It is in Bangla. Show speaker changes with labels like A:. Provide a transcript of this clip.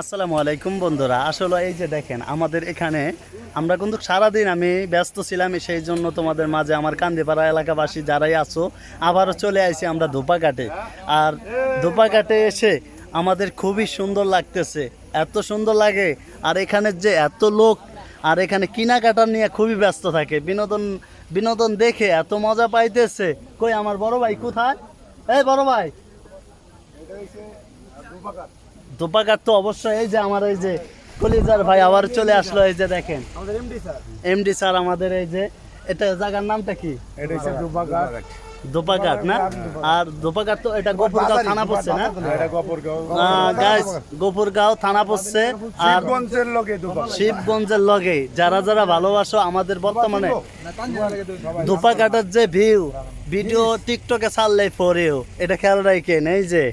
A: আসসালামু আলাইকুম বন্ধুরা। আসলে এই যে দেখেন, আমাদের এখানে আমরা কিন্তু সারাদিন আমি ব্যস্ত ছিলাম, সেই জন্য তোমাদের মাঝে আমার কান্দিপাড়া এলাকাবাসী যারাই আছো, আবারও চলে আসি আমরা ধোপাঘাটে। আর ধোপাঘাটে এসে আমাদের খুবই সুন্দর লাগতেছে, এত সুন্দর লাগে। আর এখানে যে এত লোক, আর এখানে কেনাকাটা নিয়ে খুবই ব্যস্ত থাকে। বিনোদন বিনোদন দেখে এত মজা পাইতেছে। কই আমার বড় ভাই কোথায়? এই বড় ভাই। দোপাকার তো অবশ্যই এই যে আমার এই যে কলিজার ভাই আবার চলে আসলো এই যে দেখেন।
B: আমাদের এমডি স্যার।
A: এমডি স্যার আমাদের এই যে এটা জায়গার নামটা কি?
B: এটা হচ্ছে
A: দোপাঘাট না? আর দোপাঘাট তো এটা গোপুরগাঁও থানা পড়ছে না?
B: এটা গপরগাঁও
A: গাইস গোপুরগাঁও থানা পড়ছে আর শিবগঞ্জের লগে যারা যারা ভালোবাসো আমাদের বর্তমানে দোপাঘাটের যে ভিউ ভিডিও টিকটকে ছাড়লে পরেও এটা খেয়াল রাখেন এই যে।